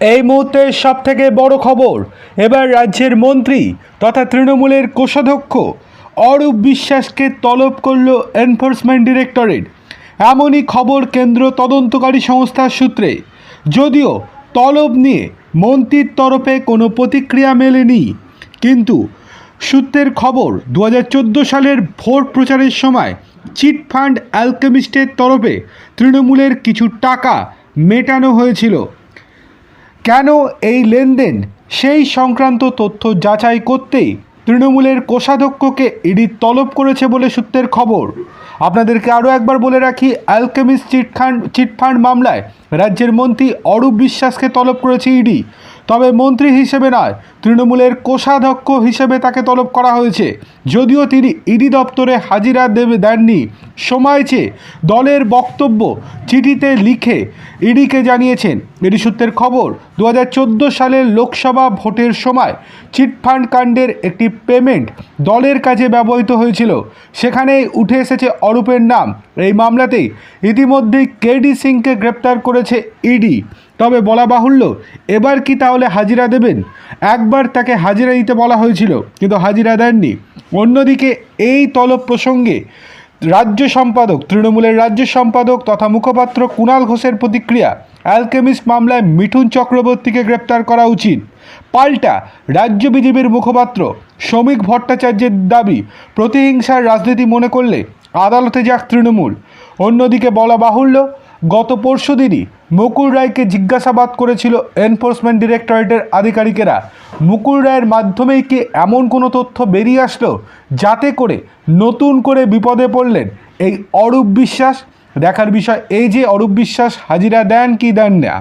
এই মুহূর্তে সব থেকে বড় খবর, এবার রাজ্যের মন্ত্রী তথা তৃণমূলের কোষাধ্যক্ষ অরূপ বিশ্বাসকে তলব করল এনফোর্সমেন্ট ডিরেক্টরেট। এমনই খবর কেন্দ্র তদন্তকারী সংস্থার সূত্রে। যদিও তলব নিয়ে মন্ত্রীর তরফে কোনো প্রতিক্রিয়া মেলেনি, কিন্তু সূত্রের খবর দু হাজার চোদ্দ সালের ভোট প্রচারের সময় চিটফান্ড অ্যালকেমিস্টের তরফে তৃণমূলের কিছু টাকা মেটানো হয়েছিল। কেন এই লেনদেন? সেই সংক্রান্ত তথ্য যাচাই করতেই তৃণমূলের কোষাধ্যক্ষকে ইডি তলব করেছে বলে সূত্রের খবর। আপনাদেরকে আরও একবার বলে রাখি অ্যালকেমিস চিটফান্ড চিটফান্ড মামলায় রাজ্যের মন্ত্রী অরূপ বিশ্বাসকে তলব করেছে ইডি। তবে মন্ত্রী হিসেবে নয়, তৃণমূলের কোষাধ্যক্ষ হিসেবে তাকে তলব করা হয়েছে। যদিও তিনি ইডি দপ্তরে হাজিরা দেবে দেননি। সময় চেয়ে দলের বক্তব্য চিঠিতে লিখে ইডিকে জানিয়েছেন। ইডি সূত্রের খবর দু হাজার চোদ্দ সালের লোকসভা ভোটের সময় চিটফান্ড কাণ্ডের একটি পেমেন্ট দলের কাজে ব্যবহৃত হয়েছিল। সেখানেই উঠে এসেছে অরূপের নাম। এই মামলাতেই ইতিমধ্যেই কেডি সিংকে গ্রেপ্তার করেছে ইডি। তবে বলা বাহুল্য, এবার কি তাহলে হাজিরা দেবেন? একবার তাকে হাজিরা দিতে বলা হয়েছিল, কিন্তু হাজিরা দেননি। অন্যদিকে এই তলব প্রসঙ্গে রাজ্য সম্পাদক, তৃণমূলের রাজ্য সম্পাদক তথা মুখপাত্র কুণাল ঘোষের প্রতিক্রিয়া, অ্যালকেমিস্ট মামলায় মিঠুন চক্রবর্তীকে গ্রেপ্তার করা উচিত। পাল্টা, রাজ্য বিজেপির মুখপাত্র শ্রমিক ভট্টাচার্যের দাবি, প্রতিহিংসার রাজনীতি মনে করলে আদালতে যাক তৃণমূল। অন্যদিকে বলা বাহুল্য, গত পরশু দিনই মুকুল রায়কে জিজ্ঞাসাবাদ করেছিল এনফোর্সমেন্ট ডিরেক্টরেটের আধিকারিকেরা। মুকুল রায়ের মাধ্যমেই কি এমন কোনো তথ্য বেরিয়ে আসলো যাতে করে নতুন করে বিপদে পড়লেন এই অরূপ বিশ্বাস? দেখার বিষয় এই যে অরূপ বিশ্বাস, হাজিরা দেন কি দেন না।